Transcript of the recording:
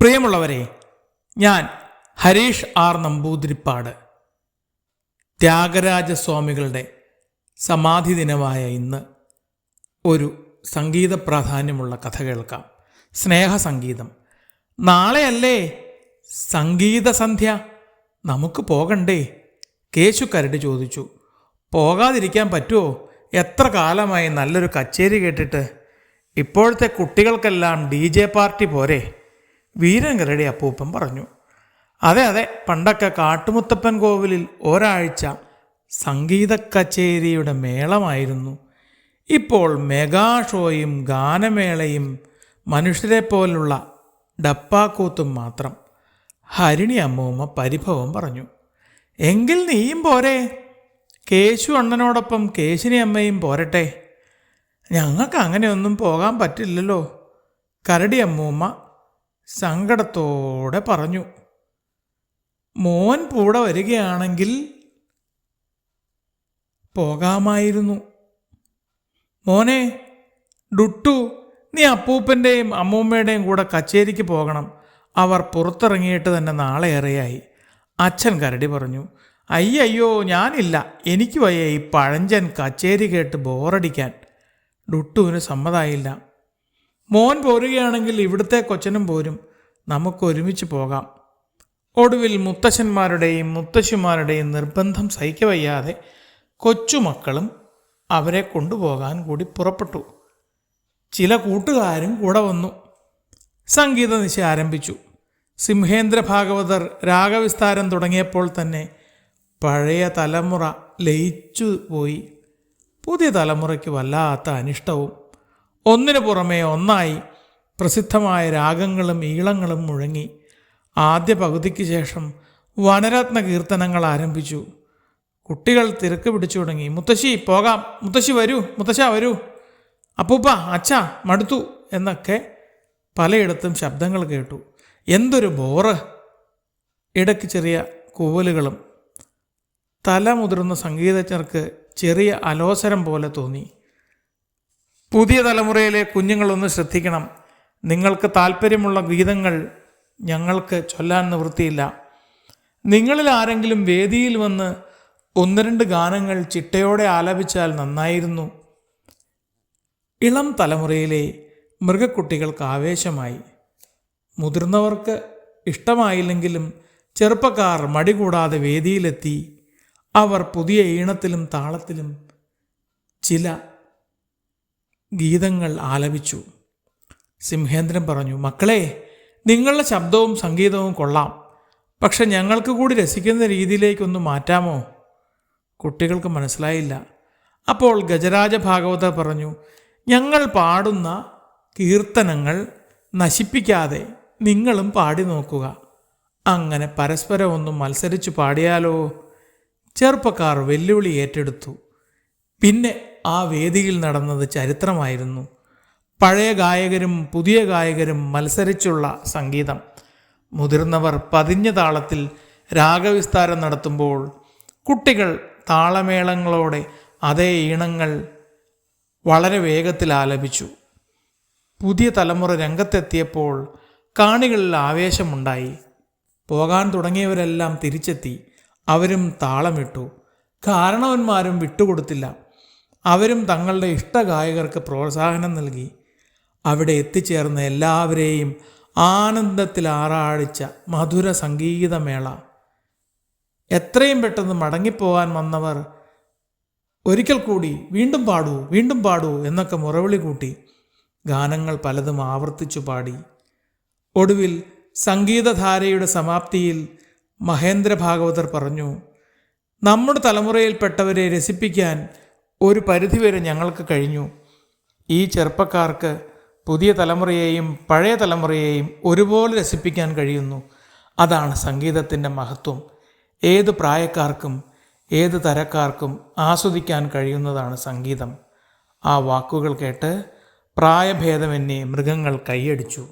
പ്രിയമുള്ളവരെ ഞാൻ ഹരീഷ് ആർ നമ്പൂതിരിപ്പാട് ത്യാഗരാജസ്വാമികളുടെ സമാധി ദിനമായ ഇന്ന് ഒരു സംഗീത പ്രാധാന്യമുള്ള കഥ കേൾക്കാം. സ്നേഹസംഗീതം നാളെയല്ലേ സംഗീത സന്ധ്യ? നമുക്ക് പോകണ്ടേ? കേശു കരട് ചോദിച്ചു. പോകാതിരിക്കാൻ പറ്റുമോ എത്ര കാലമായി നല്ലൊരു കച്ചേരി കേട്ടിട്ട്? ഇപ്പോഴത്തെ കുട്ടികൾക്കെല്ലാം ഡി ജെ പാർട്ടി പോരെ? വീരൻ കരടി അപ്പൂപ്പൻ പറഞ്ഞു അതെ അതെ പണ്ടൊക്കെ കാട്ടുമുത്തപ്പൻ കോവിലിൽ ഒരാഴ്ച സംഗീത കച്ചേരിയുടെ മേളമായിരുന്നു. ഇപ്പോൾ മെഗാ ഷോയും ഗാനമേളയും മനുഷ്യരെ പോലുള്ള ഡപ്പാക്കൂത്തും മാത്രം. ഹരിണി അമ്മൂമ്മ പരിഭവം പറഞ്ഞു എങ്കിൽ നീയും പോരെ. കേശു അണ്ണനോടൊപ്പം കേശിനി അമ്മയും പോരട്ടെ. ഞങ്ങൾക്ക് അങ്ങനെയൊന്നും പോകാൻ പറ്റില്ലല്ലോ. കരടി അമ്മൂമ്മ സങ്കടത്തോടെ പറഞ്ഞു മോൻ കൂടെ വരികയാണെങ്കിൽ പോകാമായിരുന്നു. മോനെ ഡുട്ടു നീ അപ്പൂപ്പന്റെയും അമ്മൂമ്മയുടെയും കൂടെ കച്ചേരിക്ക് പോകണം. അവർ പുറത്തിറങ്ങിയിട്ട് തന്നെ നാളെ ഏറെയായി. അച്ഛൻ കരടി പറഞ്ഞു അയ്യയ്യോ ഞാനില്ല. എനിക്ക് വയ്യ ഈ പഴഞ്ചൻ കച്ചേരി കേട്ട് ബോറടിക്കാൻ. ഡുട്ടുവിന് സമ്മതായില്ല. മോൻ പോരുകയാണെങ്കിൽ ഇവിടുത്തെ കൊച്ചനും പോരും. നമുക്ക് ഒരുമിച്ച് പോകാം. ഒടുവിൽ മുത്തശ്ശന്മാരുടെയും മുത്തശ്ശിമാരുടെയും നിർബന്ധം സഹിക്കവയ്യാതെ കൊച്ചുമക്കളും അവരെ കൊണ്ടുപോകാൻ കൂടി പുറപ്പെട്ടു. ചില കൂട്ടുകാരും കൂടെ വന്നു. സംഗീത നിശ ആരംഭിച്ചു. സിംഹേന്ദ്ര ഭാഗവതർ രാഗവിസ്താരം തുടങ്ങിയപ്പോൾ തന്നെ പഴയ തലമുറ ലയിച്ചു പോയി. പുതിയ തലമുറയ്ക്ക് വല്ലാത്ത അനിഷ്ടവും ഒന്നിനു പുറമെ ഒന്നായി പ്രസിദ്ധമായ രാഗങ്ങളും ഈളങ്ങളും മുഴങ്ങി. ആദ്യ പകുതിക്ക് ശേഷം വനരത്ന കീർത്തനങ്ങൾ ആരംഭിച്ചു. കുട്ടികൾ തിരക്ക് പിടിച്ചു തുടങ്ങി. മുത്തശ്ശി പോകാം. മുത്തശ്ശി വരൂ. മുത്തശ്ശ വരൂ. അപ്പൂപ്പ അച്ഛ മടുത്തു എന്നൊക്കെ പലയിടത്തും ശബ്ദങ്ങൾ കേട്ടു. എന്തൊരു ബോറ്. ഇടയ്ക്ക് ചെറിയ കൂവലുകളും തല മുതിർന്ന സംഗീതജ്ഞർക്ക് ചെറിയ അലോസരം പോലെ തോന്നി. പുതിയ തലമുറയിലെ കുഞ്ഞുങ്ങളൊന്ന് ശ്രദ്ധിക്കണം. നിങ്ങൾക്ക് താല്പര്യമുള്ള ഗീതങ്ങൾ ഞങ്ങൾക്ക് ചൊല്ലാൻ നിവൃത്തിയില്ല. നിങ്ങളിൽ ആരെങ്കിലും വേദിയിൽ വന്ന് ഒന്ന് രണ്ട് ഗാനങ്ങൾ ചിട്ടയോടെ ആലപിച്ചാൽ നന്നായിരുന്നു. ഇളം തലമുറയിലെ മൃഗക്കുട്ടികൾക്ക് ആവേശമായി. മുതിർന്നവർക്ക് ഇഷ്ടമായില്ലെങ്കിലും ചെറുപ്പക്കാർ മടി കൂടാതെ വേദിയിലെത്തി. അവർ പുതിയ ഈണത്തിലും താളത്തിലും ചില ഗീതങ്ങൾ ആലപിച്ചു. സിംഹേന്ദ്രൻ പറഞ്ഞു മക്കളെ നിങ്ങളുടെ ശബ്ദവും സംഗീതവും കൊള്ളാം. പക്ഷെ ഞങ്ങൾക്ക് കൂടി രസിക്കുന്ന രീതിയിലേക്കൊന്ന് മാറ്റാമോ? കുട്ടികൾക്ക് മനസ്സിലായില്ല. അപ്പോൾ ഗജരാജ ഭാഗവത പറഞ്ഞു ഞങ്ങൾ പാടുന്ന കീർത്തനങ്ങൾ നശിപ്പിക്കാതെ നിങ്ങളും പാടി നോക്കുക. അങ്ങനെ പരസ്പരം ഒന്ന് മത്സരിച്ചു പാടിയാലോ? ചെറുപ്പക്കാർ വെല്ലുവിളി ഏറ്റെടുത്തു. പിന്നെ ആ വേദിയിൽ നടന്നത് ചരിത്രമായിരുന്നു. പഴയ ഗായകരും പുതിയ ഗായകരും മത്സരിച്ചുള്ള സംഗീതം. മുതിർന്നവർ പതിഞ്ഞ താളത്തിൽ രാഗവിസ്താരം നടത്തുമ്പോൾ കുട്ടികൾ താളമേളങ്ങളോടെ അതേ ഈണങ്ങൾ വളരെ വേഗത്തിൽ ആലപിച്ചു. പുതിയ തലമുറ രംഗത്തെത്തിയപ്പോൾ കാണികളിൽ ആവേശമുണ്ടായി. പോകാൻ തുടങ്ങിയവരെല്ലാം തിരിച്ചെത്തി. അവരും താളമിട്ടു. കാരണവന്മാരും വിട്ടുകൊടുത്തില്ല. അവരും തങ്ങളുടെ ഇഷ്ടഗായകർക്ക് പ്രോത്സാഹനം നൽകി. അവിടെ എത്തിച്ചേർന്ന എല്ലാവരെയും ആനന്ദത്തിൽ ആറാടിച്ച മധുര സംഗീതമേള എത്രയും പെട്ടെന്ന് മടങ്ങിപ്പോകാൻ വന്നവർ ഒരിക്കൽ കൂടി വീണ്ടും പാടൂ വീണ്ടും പാടൂ എന്നൊക്കെ മുറവിളി കൂട്ടി ഗാനങ്ങൾ പലതും ആവർത്തിച്ചു പാടി. ഒടുവിൽ സംഗീതധാരയുടെ സമാപ്തിയിൽ മഹേന്ദ്ര ഭാഗവതർ പറഞ്ഞു നമ്മുടെ തലമുറയിൽപ്പെട്ടവരെ രസിപ്പിക്കാൻ ഒരു പരിധിവരെ ഞങ്ങൾക്ക് കഴിഞ്ഞു. ഈ ചെറുപ്പക്കാർക്ക് പുതിയ തലമുറയെയും പഴയ തലമുറയെയും ഒരുപോലെ രസിപ്പിക്കാൻ കഴിയുന്നു. അതാണ് സംഗീതത്തിന്റെ മഹത്വം. ഏത് പ്രായക്കാർക്കും ഏത് തരക്കാർക്കും ആസ്വദിക്കാൻ കഴിയുന്നതാണ് സംഗീതം. ആ വാക്കുകൾ കേട്ട് പ്രായഭേദമന്യേ മൃഗങ്ങൾ കൈയടിച്ചു.